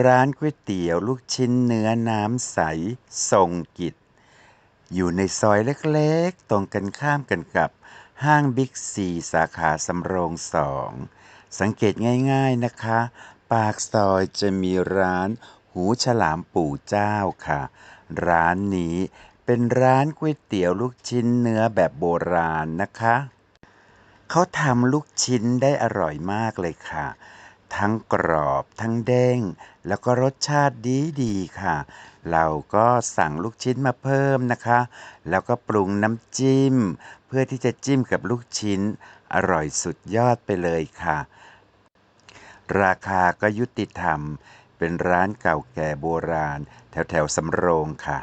ร้านก๋วยเตี๋ยวลูกชิ้นเนื้อน้ำใสทรงกิจ อยู่ในซอยเล็กๆ ตรงกันข้ามกันกับห้างบิ๊กซีสาขาสำโรงสอง สังเกตง่ายๆนะคะ ปากซอยจะมีร้านหูฉลามปู่เจ้าค่ะ ร้านนี้เป็นร้านก๋วยเตี๋ยวลูกชิ้นเนื้อแบบโบราณนะคะ เขาทำลูกชิ้นได้อร่อยมากเลยค่ะ ทั้งกรอบทั้งเด้ง แล้วก็รสชาติดีดีๆค่ะ เราก็สั่งลูกชิ้นมาเพิ่มนะคะ แล้วก็ปรุงน้ำจิ้ม เพื่อที่จะจิ้มกับลูกชิ้น อร่อยสุดยอดไปเลยค่ะ ราคาก็ยุติธรรม เป็นร้านเก่าแก่โบราณ แถวแถวสำโรงค่ะ